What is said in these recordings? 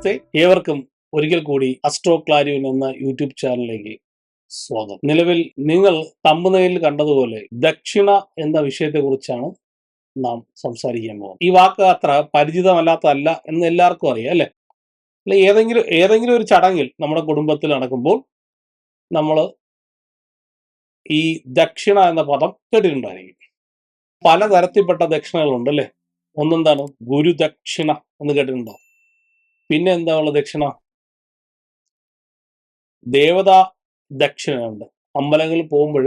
നമസ്തേ. ഏവർക്കും ഒരിക്കൽ കൂടി അസ്ട്രോ ക്ലാരിയൻ എന്ന യൂട്യൂബ് ചാനലിലേക്ക് സ്വാഗതം. നിലവിൽ നിങ്ങൾ തമ്പുനയിൽ കണ്ടതുപോലെ ദക്ഷിണ എന്ന വിഷയത്തെക്കുറിച്ചാണ് നാം സംസാരിക്കാൻ പോകുന്നത്. ഈ വാക്ക് അത്ര പരിചിതമല്ലാത്തതല്ല എന്ന് എല്ലാവർക്കും അറിയാം അല്ലെ? അല്ലെ ഏതെങ്കിലും ഏതെങ്കിലും ഒരു ചടങ്ങിൽ നമ്മുടെ കുടുംബത്തിൽ നടക്കുമ്പോൾ നമ്മൾ ഈ ദക്ഷിണ എന്ന പദം കേട്ടിട്ടുണ്ടായിരിക്കും. പലതരത്തിൽപ്പെട്ട ദക്ഷിണകളുണ്ട് അല്ലെ? ഒന്നെന്താണ്? ഗുരുദക്ഷിണ എന്ന് കേട്ടിട്ടുണ്ടോ? പിന്നെ എന്താ ഉള്ള ദക്ഷിണ? ദേവതാ ദക്ഷിണയുണ്ട്. അമ്പലങ്ങളിൽ പോകുമ്പോൾ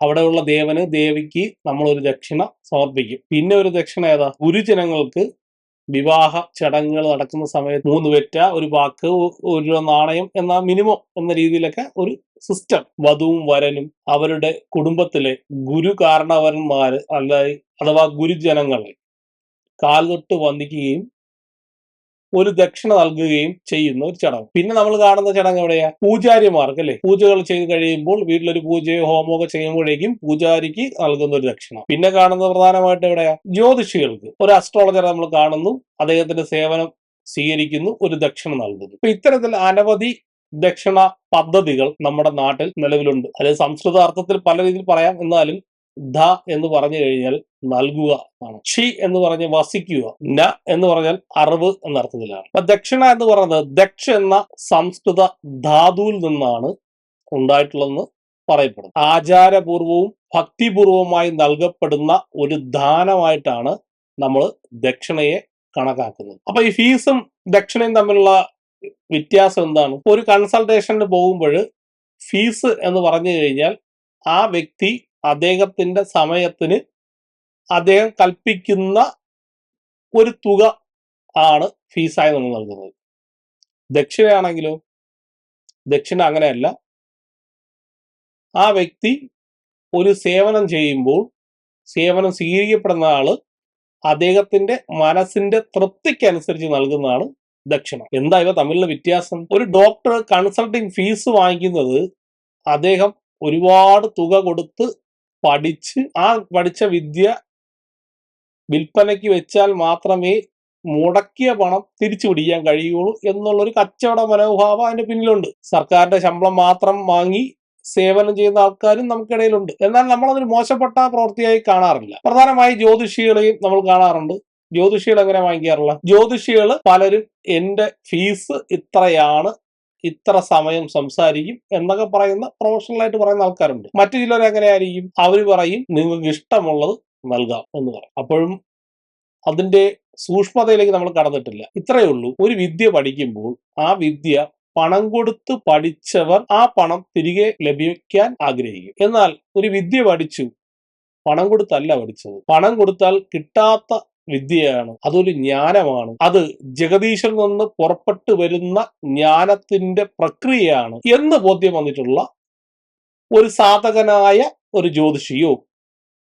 അവിടെയുള്ള ദേവന് ദേവിക്ക് നമ്മൾ ഒരു ദക്ഷിണ സമർപ്പിക്കും. പിന്നെ ഒരു ദക്ഷിണ ഏതാ? ഗുരുജനങ്ങൾക്ക് വിവാഹ ചടങ്ങുകൾ നടക്കുന്ന സമയത്ത് മൂന്ന് വെറ്റ ഒരു വാക്ക് ഒരു നാണയം എന്ന മിനിമം എന്ന രീതിയിലൊക്കെ ഒരു സിസ്റ്റം. വധുവും വരനും അവരുടെ കുടുംബത്തിലെ ഗുരു കാരണവന്മാര് അല്ല അഥവാ ഗുരുജനങ്ങളെ കാൽ തൊട്ട് വന്ദിക്കുകയും ഒരു ദക്ഷിണ നൽകുകയും ചെയ്യുന്ന ഒരു ചടങ്ങ്. പിന്നെ നമ്മൾ കാണുന്ന ചടങ്ങ് എവിടെയാ? പൂജാരിമാർക്ക് അല്ലെ? പൂജകൾ ചെയ്ത് കഴിയുമ്പോൾ വീട്ടിലൊരു പൂജയോ ഹോമോ ഒക്കെ ചെയ്യുമ്പോഴേക്കും പൂജാരിക്ക് നൽകുന്ന ഒരു ദക്ഷിണ. പിന്നെ കാണുന്നത് പ്രധാനമായിട്ട് എവിടെയാ? ജ്യോതിഷികൾക്ക്. ഒരു അസ്ട്രോളജർ നമ്മൾ കാണുന്നു. അദ്ദേഹത്തിന്റെ സേവനം സ്വീകരിക്കുന്നു. ഒരു ദക്ഷിണ നൽകുന്നു. അപ്പൊ ഇത്തരത്തിൽ അനവധി ദക്ഷിണ പദ്ധതികൾ നമ്മുടെ നാട്ടിൽ നിലവിലുണ്ട്. അതായത് സംസ്കൃത അർത്ഥത്തിൽ പല രീതിയിൽ പറയാം. എന്നാലും ധ എന്ന് പറഞ്ഞു കഴിഞ്ഞാൽ നൽകുക ആണ്. ഷി എന്ന് പറഞ്ഞ് വസിക്കുക ന എന്ന് പറഞ്ഞാൽ അറിവ് എന്ന അർത്ഥത്തിലാണ്. അപ്പൊ ദക്ഷിണ എന്ന് പറയുന്നത് ദക്ഷ എന്ന സംസ്കൃത ധാതുവിൽ നിന്നാണ് ഉണ്ടായിട്ടുള്ളതെന്ന് പറയപ്പെടുന്നു. ആചാരപൂർവവും ഭക്തിപൂർവമായി നൽകപ്പെടുന്ന ഒരു ദാനമായിട്ടാണ് നമ്മൾ ദക്ഷിണയെ കണക്കാക്കുന്നത്. അപ്പൊ ഈ ഫീസും ദക്ഷിണയും തമ്മിലുള്ള വ്യത്യാസം എന്താണ്? ഒരു കൺസൾട്ടേഷന് പോകുമ്പോൾ ഫീസ് എന്ന് പറഞ്ഞു കഴിഞ്ഞാൽ ആ വ്യക്തി അദ്ദേഹത്തിന്റെ സമയത്തിന് അദ്ദേഹം കൽപ്പിക്കുന്ന ഒരു തുക ആണ് ഫീസായി നമ്മൾ നൽകുന്നത്. ദക്ഷിണയാണെങ്കിലോ? ദക്ഷിണ അങ്ങനെയല്ല. ആ വ്യക്തി ഒരു സേവനം ചെയ്യുമ്പോൾ സേവനം സ്വീകരിക്കപ്പെടുന്ന ആൾ അദ്ദേഹത്തിന്റെ മനസ്സിന്റെ തൃപ്തിക്കനുസരിച്ച് നൽകുന്നതാണ് ദക്ഷിണ. എന്താ ഇവ തമ്മിലുള്ള വ്യത്യാസം? ഒരു ഡോക്ടർ കൺസൾട്ടിങ് ഫീസ് വാങ്ങിക്കുന്നത് അദ്ദേഹം ഒരുപാട് തുക കൊടുത്ത് പഠിച്ച് ആ പഠിച്ച വിദ്യ വിൽപ്പനയ്ക്ക് വെച്ചാൽ മാത്രമേ മുടക്കിയ പണം തിരിച്ചു പിടിക്കാൻ കഴിയുള്ളൂ എന്നുള്ളൊരു കച്ചവട മനോഭാവം അതിന്റെ പിന്നിലുണ്ട്. സർക്കാരിന്റെ ശമ്പളം മാത്രം വാങ്ങി സേവനം ചെയ്യുന്ന ആൾക്കാരും നമുക്കിടയിലുണ്ട്. എന്നാൽ നമ്മളതൊരു മോശപ്പെട്ട പ്രവൃത്തിയായി കാണാറില്ല. പ്രധാനമായി ജ്യോതിഷികളെയും നമ്മൾ കാണാറുണ്ട്. ജ്യോതിഷികൾ എങ്ങനെ വാങ്ങിക്കാറില്ല? ജ്യോതിഷികൾ പലരും എന്റെ ഫീസ് ഇത്രയാണ് ഇത്ര സമയം സംസാരിക്കും എന്നൊക്കെ പറയുന്ന പ്രൊഫഷണൽ ആയിട്ട് പറയുന്ന ആൾക്കാരുണ്ട്. മറ്റു ചിലർ എങ്ങനെയായിരിക്കും? അവർ പറയും നിങ്ങൾക്ക് ഇഷ്ടമുള്ളത് നൽകാം എന്ന് പറയും. അപ്പോഴും അതിന്റെ സൂക്ഷ്മതയിലേക്ക് നമ്മൾ കടന്നിട്ടില്ല. ഇത്രയേ ഉള്ളൂ. ഒരു വിദ്യ പഠിക്കുമ്പോൾ ആ വിദ്യ പണം കൊടുത്ത് പഠിച്ചവർ ആ പണം തിരികെ ലഭിക്കാൻ ആഗ്രഹിക്കും. എന്നാൽ ഒരു വിദ്യ പഠിച്ചു പണം കൊടുത്തല്ല പഠിച്ചത്. പണം കൊടുത്താൽ കിട്ടാത്ത വിദ്യയാണ് അതൊരു ജ്ഞാനമാണ്. അത് ജഗദീശിൽ നിന്ന് പുറപ്പെട്ടു വരുന്ന ജ്ഞാനത്തിന്റെ പ്രക്രിയയാണ് എന്ന് ബോധ്യം വന്നിട്ടുള്ള ഒരു സാധകനായ ഒരു ജ്യോതിഷിയോ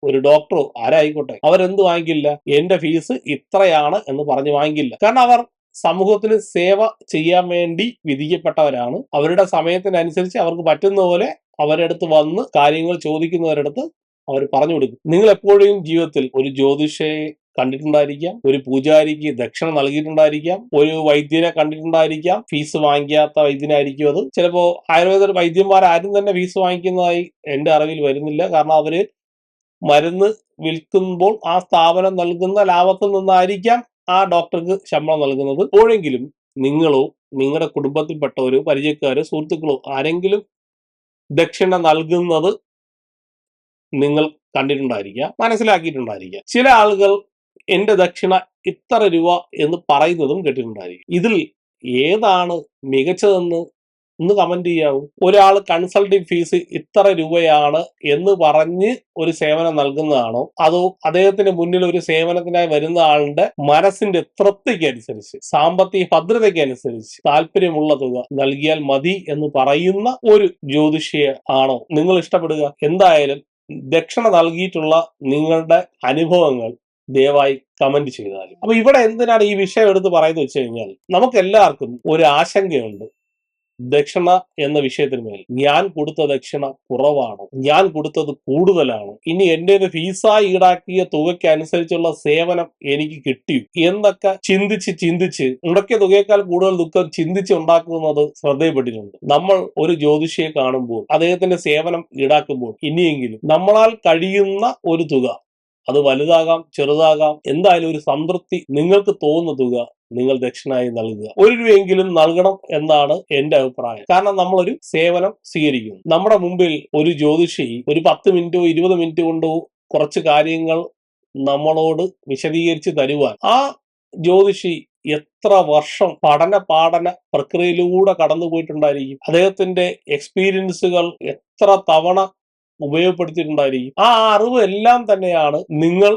ഒരു ഡോക്ടറോ ആരായിക്കോട്ടെ. അവരെന്ത് വാങ്ങിക്കില്ല? എന്റെ ഫീസ് ഇത്രയാണ് എന്ന് പറഞ്ഞ് വാങ്ങിക്കില്ല. കാരണം അവർ സമൂഹത്തിന് സേവ ചെയ്യാൻ വേണ്ടി വിധിക്കപ്പെട്ടവരാണ്. അവരുടെ സമയത്തിനനുസരിച്ച് അവർക്ക് പറ്റുന്ന പോലെ അവരടുത്ത് വന്ന് കാര്യങ്ങൾ ചോദിക്കുന്നവരടുത്ത് അവർ പറഞ്ഞു കൊടുക്കും. നിങ്ങൾ എപ്പോഴും ജീവിതത്തിൽ ഒരു ജ്യോതിഷയെ കണ്ടിട്ടുണ്ടായിരിക്കാം ഒരു പൂജാരിക്ക് ദക്ഷിണ നൽകിയിട്ടുണ്ടായിരിക്കാം ഒരു വൈദ്യനെ കണ്ടിട്ടുണ്ടായിരിക്കാം ഫീസ് വാങ്ങിക്കാത്ത വൈദ്യനായിരിക്കും അത്. ചിലപ്പോൾ ആയുർവേദ വൈദ്യന്മാർ ആരും തന്നെ ഫീസ് വാങ്ങിക്കുന്നതായി എന്റെ അറിവിൽ വരുന്നില്ല. കാരണം അവർ മരുന്ന് വിൽക്കുമ്പോൾ ആ സ്ഥാപനം നൽകുന്ന ലാഭത്തിൽ നിന്നായിരിക്കാം ആ ഡോക്ടർക്ക് ശമ്പളം നൽകുന്നത്. എപ്പോഴെങ്കിലും നിങ്ങളോ നിങ്ങളുടെ കുടുംബത്തിൽപ്പെട്ടവരോ പരിചയക്കാരോ സുഹൃത്തുക്കളോ ആരെങ്കിലും ദക്ഷിണ നൽകുന്നത് നിങ്ങൾ കണ്ടിട്ടുണ്ടായിരിക്കുക മനസ്സിലാക്കിയിട്ടുണ്ടായിരിക്കുക ചില ആളുകൾ എന്റെ ദക്ഷിണ ഇത്ര രൂപ എന്ന് പറയുന്നതും കേട്ടിട്ടുണ്ടായിരിക്കും. ഇതിൽ ഏതാണ് മികച്ചതെന്ന് ഒന്ന് കമന്റ് ചെയ്യാവൂ. ഒരാൾ കൺസൾട്ടിംഗ് ഫീസ് ഇത്ര രൂപയാണ് എന്ന് പറഞ്ഞ് ഒരു സേവനം നൽകുന്നതാണോ? അതോ അദ്ദേഹത്തിന് മുന്നിൽ ഒരു സേവനത്തിനായി വരുന്ന ആളുടെ മനസ്സിന്റെ തൃപ്തിക്ക് അനുസരിച്ച് സാമ്പത്തിക ഭദ്രതയ്ക്ക് അനുസരിച്ച് താല്പര്യമുള്ള തുക നൽകിയാൽ മതി എന്ന് പറയുന്ന ഒരു ജ്യോതിഷിയെ ആണോ? നിങ്ങൾ ഇഷ്ടപ്പെടുക. എന്തായാലും ദക്ഷിണ നൽകിയിട്ടുള്ള നിങ്ങളുടെ അനുഭവങ്ങൾ ദയവായി കമന്റ് ചെയ്താലും അപ്പൊ ഇവിടെ എന്തിനാണ് ഈ വിഷയം എടുത്ത് പറയുന്നത് വെച്ച് കഴിഞ്ഞാൽ നമുക്ക് എല്ലാവർക്കും ഒരു ആശങ്കയുണ്ട്. ദക്ഷിണ എന്ന വിഷയത്തിന് മേൽ. ഞാൻ കൊടുത്ത ദക്ഷിണ കുറവാണ്. ഞാൻ കൊടുത്തത് കൂടുതലാണ്. ഇനി എന്റെ ഫീസ ഈടാക്കിയ തുകയ്ക്ക് അനുസരിച്ചുള്ള സേവനം എനിക്ക് കിട്ടി. എന്നൊക്കെ ചിന്തിച്ച് ചിന്തിച്ച് മുടക്കിയ തുകയേക്കാൾ കൂടുതൽ ദുഃഖം ചിന്തിച്ച് ഉണ്ടാക്കുന്നത് ശ്രദ്ധയിൽപ്പെട്ടിട്ടുണ്ട്. നമ്മൾ ഒരു ജ്യോതിഷിയെ കാണുമ്പോൾ അദ്ദേഹത്തിന്റെ സേവനം ഈടാക്കുമ്പോൾ ഇനിയെങ്കിലും നമ്മളാൽ കഴിയുന്ന ഒരു തുക അത് വലുതാകാം ചെറുതാകാം. എന്തായാലും ഒരു സംതൃപ്തി നിങ്ങൾക്ക് തോന്നുന്ന തുക നിങ്ങൾ ദക്ഷിണായി നൽകുക. ഒരു രൂപയെങ്കിലും നൽകണം എന്നാണ് എന്റെ അഭിപ്രായം. കാരണം നമ്മളൊരു സേവനം സ്വീകരിക്കും നമ്മുടെ മുമ്പിൽ ഒരു ജ്യോതിഷി ഒരു പത്ത് മിനിറ്റോ ഇരുപത് മിനിറ്റ് കൊണ്ടോ കുറച്ച് കാര്യങ്ങൾ നമ്മളോട് വിശദീകരിച്ച് തരുവാൻ ആ ജ്യോതിഷി എത്ര വർഷം പഠന പാഠന പ്രക്രിയയിലൂടെ കടന്നു പോയിട്ടുണ്ടായിരിക്കും അദ്ദേഹത്തിന്റെ എക്സ്പീരിയൻസുകൾ എത്ര തവണ ഉപയോഗപ്പെടുത്തിയിട്ടുണ്ടായിരിക്കും. ആ അറിവ് എല്ലാം തന്നെയാണ് നിങ്ങൾ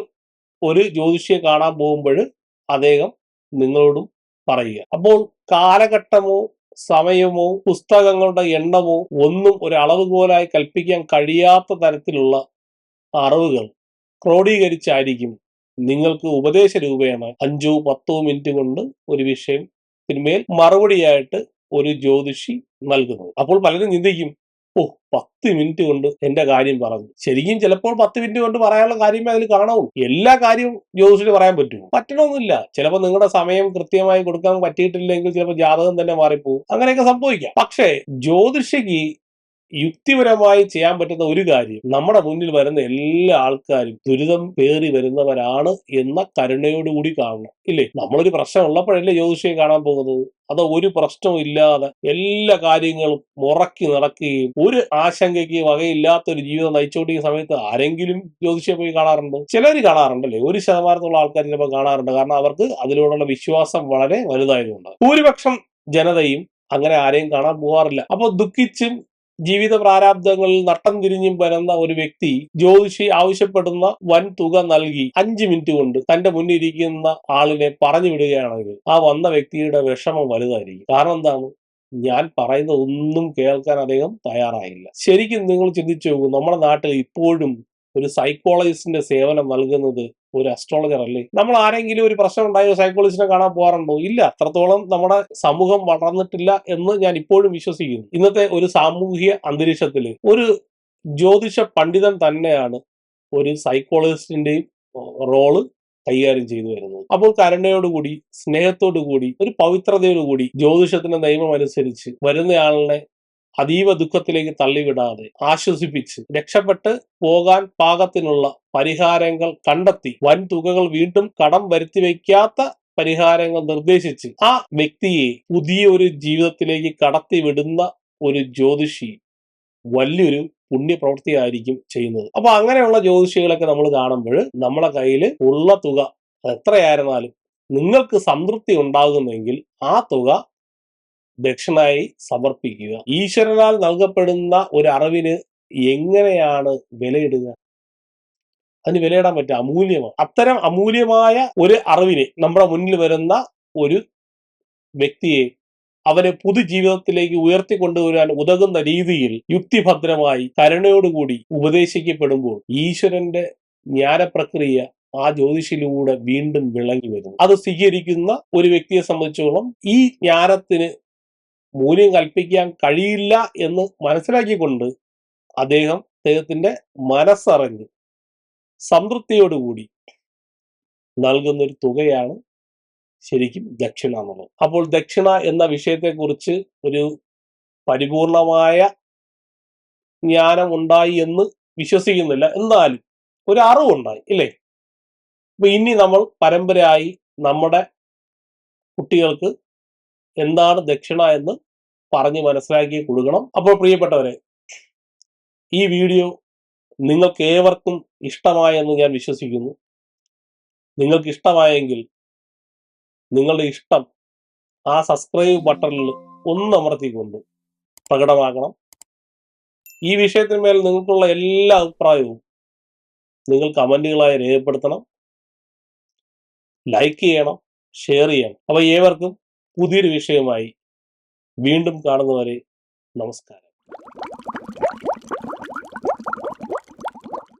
ഒരു ജ്യോതിഷിയെ കാണാൻ പോകുമ്പോൾ അദ്ദേഹം നിങ്ങളോടും പറയുക. അപ്പോൾ കാലഘട്ടമോ സമയമോ പുസ്തകങ്ങളുടെ എണ്ണമോ ഒന്നും ഒരു അളവുകോലായി കൽപ്പിക്കാൻ കഴിയാത്ത തരത്തിലുള്ള അറിവുകൾ ക്രോഡീകരിച്ചായിരിക്കും നിങ്ങൾക്ക് ഉപദേശ രൂപേണ അഞ്ചോ പത്തോ മിനിറ്റ് കൊണ്ട് ഒരു വിഷയം മേൽ മറുപടിയായിട്ട് ഒരു ജ്യോതിഷി നൽകുന്നത്. അപ്പോൾ പലരും ചിന്തിക്കും ഓ പത്ത് മിനിറ്റ് കൊണ്ട് എന്റെ കാര്യം പറഞ്ഞു. ശരിക്കും ചിലപ്പോൾ പത്ത് മിനിറ്റ് കൊണ്ട് പറയാനുള്ള കാര്യമേ അതിൽ കാണാവൂ. എല്ലാ കാര്യവും ജ്യോതിഷിന് പറയാൻ പറ്റുമോ പറ്റണമെന്നില്ല ചിലപ്പോൾ നിങ്ങളുടെ സമയം കൃത്യമായി കൊടുക്കാൻ പറ്റിയിട്ടില്ലെങ്കിൽ ചിലപ്പോൾ ജാതകം തന്നെ മാറിപ്പോകും അങ്ങനെയൊക്കെ സംഭവിക്കാം. പക്ഷേ ജ്യോതിഷിക്ക് യുക്തിപരമായി ചെയ്യാൻ പറ്റുന്ന ഒരു കാര്യം നമ്മുടെ മുന്നിൽ വരുന്ന എല്ലാ ആൾക്കാരും ദുരിതം പേറി വരുന്നവരാണ് എന്ന കരുണയോടുകൂടി കാണണം ഇല്ലേ? നമ്മളൊരു പ്രശ്നം ഉള്ളപ്പോഴല്ലേ ജ്യോതിഷയെ കാണാൻ പോകുന്നത്? അത് ഒരു പ്രശ്നവും ഇല്ലാതെ എല്ലാ കാര്യങ്ങളും മുറക്കി നടക്കുകയും ഒരു ആശങ്കയ്ക്ക് വകയില്ലാത്ത ഒരു ജീവിതം നയിച്ചുകൊണ്ടിരിക്കുന്ന സമയത്ത് ആരെങ്കിലും ജ്യോതിഷിയെ പോയി കാണാറുണ്ടോ? ചിലർ കാണാറുണ്ടല്ലേ? ഒരു ശതമാനത്തുള്ള ആൾക്കാർ ചിലപ്പോൾ കാണാറുണ്ട്. കാരണം അവർക്ക് അതിനോടുള്ള വിശ്വാസം വളരെ വലുതായതുകൊണ്ട് ഭൂരിപക്ഷം ജനതയും അങ്ങനെ ആരെയും കാണാൻ പോകാറില്ല. അപ്പോൾ ദുഃഖിച്ചും ജീവിത പ്രാരാബ്ദങ്ങളിൽ നട്ടം തിരിഞ്ഞും വരുന്ന ഒരു വ്യക്തി ജ്യോതിഷി ആവശ്യപ്പെടുന്ന വൻ തുക നൽകി അഞ്ച് മിനിറ്റ് കൊണ്ട് തന്റെ മുന്നിരിക്കുന്ന ആളിനെ പറഞ്ഞു വിടുകയാണെങ്കിൽ ആ വന്ന വ്യക്തിയുടെ വിഷമം വലുതായിരിക്കും. കാരണം എന്താണ്? ഞാൻ പറയുന്ന ഒന്നും കേൾക്കാൻ അദ്ദേഹം തയ്യാറായില്ല. ശരിക്കും നിങ്ങൾ ചിന്തിച്ചു നോക്കൂ നമ്മുടെ നാട്ടിൽ ഇപ്പോഴും ഒരു സൈക്കോളജിസ്റ്റിന്റെ സേവനം നൽകുന്നത് ഒരു അസ്ട്രോളജർ അല്ലേ? നമ്മൾ ആരെങ്കിലും ഒരു പ്രശ്നം ഉണ്ടായ സൈക്കോളജിസ്റ്റിനെ കാണാൻ പോകാറുണ്ടോ ഇല്ല. അത്രത്തോളം നമ്മുടെ സമൂഹം വളർന്നിട്ടില്ല എന്ന് ഞാൻ ഇപ്പോഴും വിശ്വസിക്കുന്നു. ഇന്നത്തെ ഒരു സാമൂഹിക അന്തരീക്ഷത്തിൽ ഒരു ജ്യോതിഷ പണ്ഡിതൻ തന്നെയാണ് ഒരു സൈക്കോളജിസ്റ്റിന്റെയും റോൾ കൈകാര്യം ചെയ്തു വരുന്നത്. അപ്പോൾ കരുണയോടുകൂടി സ്നേഹത്തോടുകൂടി ഒരു പവിത്രതയോടുകൂടി ജ്യോതിഷത്തിന്റെ നിയമം അനുസരിച്ച് വരുന്നയാളിനെ അതീവ ദുഃഖത്തിലേക്ക് തള്ളിവിടാതെ ആശ്വസിപ്പിച്ച് രക്ഷപ്പെട്ട് പോകാൻ പാകത്തിനുള്ള പരിഹാരങ്ങൾ കണ്ടെത്തി വൻ തുകകൾ വീണ്ടും കടം വരുത്തി വയ്ക്കാത്ത പരിഹാരങ്ങൾ നിർദ്ദേശിച്ച് ആ വ്യക്തിയെ പുതിയ ഒരു ജീവിതത്തിലേക്ക് കടത്തിവിടുന്ന ഒരു ജ്യോതിഷി വലിയൊരു പുണ്യപ്രവൃത്തിയായിരിക്കും ചെയ്യുന്നത്. അപ്പൊ അങ്ങനെയുള്ള ജ്യോതിഷികളൊക്കെ നമ്മൾ കാണുമ്പോൾ നമ്മളെ കയ്യിൽ ഉള്ള തുക എത്രയായിരുന്നാലും നിങ്ങൾക്ക് സംതൃപ്തി ഉണ്ടാകുന്നെങ്കിൽ ആ തുക ദക്ഷിണായി സമർപ്പിക്കുക. ഈശ്വരനാൽ നൽകപ്പെടുന്ന ഒരു അറിവിന് എങ്ങനെയാണ് വിലയിടുക? അതിന് വിലയിടാൻ പറ്റുക. അമൂല്യമാണ്. അത്തരം അമൂല്യമായ ഒരു അറിവിനെ നമ്മുടെ മുന്നിൽ വരുന്ന ഒരു വ്യക്തിയെ അവനെ പുതുജീവിതത്തിലേക്ക് ഉയർത്തിക്കൊണ്ടുവരാൻ ഉതകുന്ന രീതിയിൽ യുക്തിഭദ്രമായി കരുണയോടുകൂടി ഉപദേശിക്കപ്പെടുമ്പോൾ ഈശ്വരന്റെ ജ്ഞാനപ്രക്രിയ ആ ജ്യോതിഷിലൂടെ വീണ്ടും വിളങ്ങി വരുന്നു. അത് സ്വീകരിക്കുന്ന ഒരു വ്യക്തിയെ സംബന്ധിച്ചോളം ഈ ജ്ഞാനത്തിന് മൂല്യം കൽപ്പിക്കാൻ കഴിയില്ല എന്ന് മനസ്സിലാക്കിക്കൊണ്ട് അദ്ദേഹം അദ്ദേഹത്തിന്റെ മനസ്സറിഞ്ഞ് സംതൃപ്തിയോടുകൂടി നൽകുന്നൊരു തുകയാണ് ശരിക്കും ദക്ഷിണ എന്നുള്ളത്. അപ്പോൾ ദക്ഷിണ എന്ന വിഷയത്തെക്കുറിച്ച് ഒരു പരിപൂർണമായ ജ്ഞാനം ഉണ്ടായി എന്ന് വിശ്വസിക്കുന്നില്ല. എന്നാലും ഒരു അറിവുണ്ടായി ഇല്ലേ? അപ്പൊ ഇനി നമ്മൾ പരമ്പരയായി നമ്മുടെ കുട്ടികൾക്ക് എന്താണ് ദക്ഷിണ എന്ന് പറഞ്ഞ് മനസ്സിലാക്കി കൊടുക്കണം. അപ്പോൾ പ്രിയപ്പെട്ടവരെ ഈ വീഡിയോ നിങ്ങൾക്ക് ഏവർക്കും ഇഷ്ടമായെന്ന് ഞാൻ വിശ്വസിക്കുന്നു. നിങ്ങൾക്ക് ഇഷ്ടമായെങ്കിൽ നിങ്ങളുടെ ഇഷ്ടം ആ സബ്സ്ക്രൈബ് ബട്ടണിൽ ഒന്ന് അമർത്തിക്കൊണ്ട് പ്രകടമാക്കണം ഈ വിഷയത്തിന്മേൽ നിങ്ങൾക്കുള്ള എല്ലാ അഭിപ്രായവും നിങ്ങൾ കമന്റുകളായി രേഖപ്പെടുത്തണം. ലൈക്ക് ചെയ്യണം ഷെയർ ചെയ്യണം. അപ്പോൾ ഏവർക്കും പുതിയൊരു വിഷയമായി വീണ്ടും കാണുന്നവരെ നമസ്കാരം.